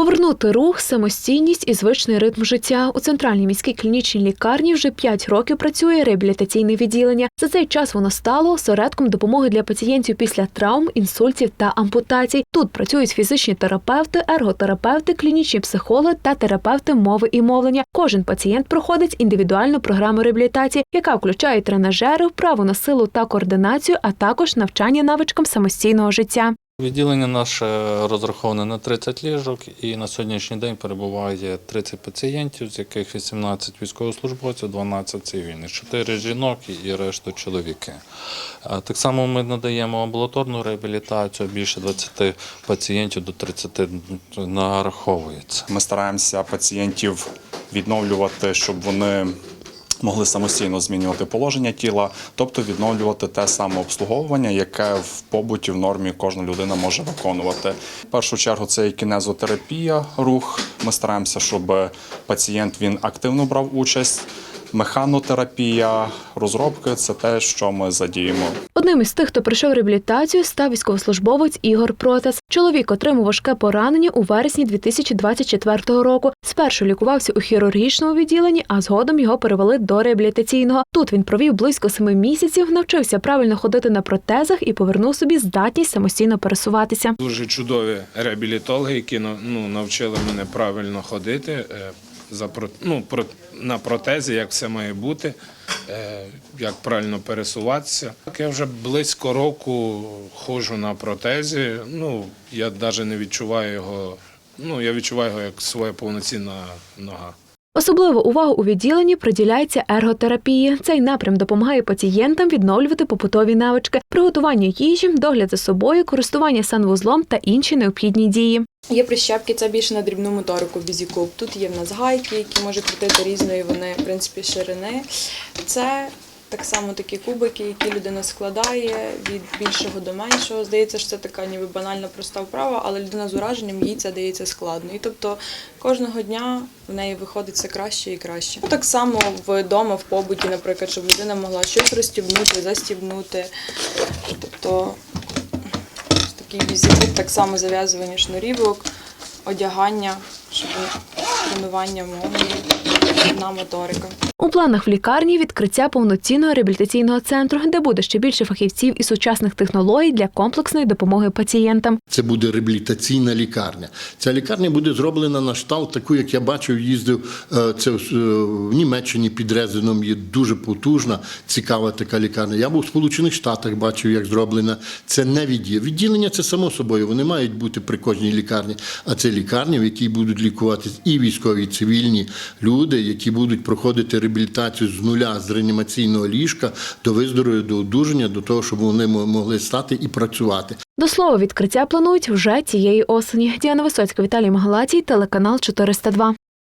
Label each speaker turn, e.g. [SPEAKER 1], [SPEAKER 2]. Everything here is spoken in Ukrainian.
[SPEAKER 1] Повернути рух, самостійність і звичний ритм життя у центральній міській клінічній лікарні вже 5 років працює реабілітаційне відділення. За цей час воно стало осередком допомоги для пацієнтів після травм, інсультів та ампутацій. Тут працюють фізичні терапевти, ерготерапевти, клінічні психологи та терапевти мови і мовлення. Кожен пацієнт проходить індивідуальну програму реабілітації, яка включає тренажери, вправу на силу та координацію, а також навчання навичкам самостійного життя.
[SPEAKER 2] Відділення наше розраховане на 30 ліжок і на сьогоднішній день перебуває 30 пацієнтів, з яких 18 військовослужбовців, 12 цивільних, 4 жінок і решту чоловіки. Так само ми надаємо амбулаторну реабілітацію, більше 20 пацієнтів до 30 нараховується.
[SPEAKER 3] Ми стараємося пацієнтів відновлювати, щоб вони могли самостійно змінювати положення тіла, тобто відновлювати те саме обслуговування, яке в побуті в нормі кожна людина може виконувати. В першу чергу це і кінезотерапія, рух. Ми стараємося, щоб пацієнт він активно брав участь. Механотерапія, розробки це те, що ми задіємо.
[SPEAKER 1] Одним із тих, хто пройшов реабілітацію, став військовослужбовець Ігор Протас. Чоловік отримав важке поранення у вересні 2024 року. Спершу лікувався у хірургічному відділенні, а згодом його перевели до реабілітаційного. Тут він провів близько семи місяців, навчився правильно ходити на протезах і повернув собі здатність самостійно пересуватися.
[SPEAKER 4] Дуже чудові реабілітологи, які ну, навчили мене правильно ходити е, за ну, на протезі, як все має бути, е, як правильно пересуватися. Так я вже близько року ходжу на протезі. Ну, я навіть не відчуваю його. Ну, я відчуваю його як своя повноцінна нога.
[SPEAKER 1] Особливу увагу у відділенні приділяється ерготерапії. Цей напрям допомагає пацієнтам відновлювати побутові навички, приготування їжі, догляд за собою, користування санвузлом та інші необхідні дії.
[SPEAKER 5] Є прищепки, це більше на дрібну моторику бізікуб. Тут є в нас гайки, які можуть крутити різної вони, в принципі, ширини. Це так само такі кубики, які людина складає від більшого до меншого. Здається, що це така ніби банальна проста вправа, але людина з ураженням їй це дається складно. І тобто кожного дня в неї виходить все краще і краще. Так само вдома, в побуті, наприклад, щоб людина могла щось розстібнути, застібнути. Тобто такий візит, так само зав'язування шнурівок, одягання, щоб тренування мови, одна моторика.
[SPEAKER 1] У планах в лікарні відкриття повноцінного реабілітаційного центру, де буде ще більше фахівців і сучасних технологій для комплексної допомоги пацієнтам.
[SPEAKER 6] Це буде реабілітаційна лікарня. Ця лікарня буде зроблена на штат, таку, як я бачив, їздив е, це в е, Німеччині під Резином. Є дуже потужна, цікава така лікарня. Я був в Сполучених Штатах, бачив, як зроблена. Це не відділення. Відділення це само собою. Вони мають бути при кожній лікарні. А це лікарні, в якій будуть лікуватись і військові, і цивільні люди, які будуть проходити реабілітацію з нуля з реанімаційного ліжка до виздоровлення, до одужання, до того, щоб вони могли стати і працювати.
[SPEAKER 1] До слова, відкриття планують вже цієї осені. Діана Висоцька, Віталій Магалатій, телеканал 402.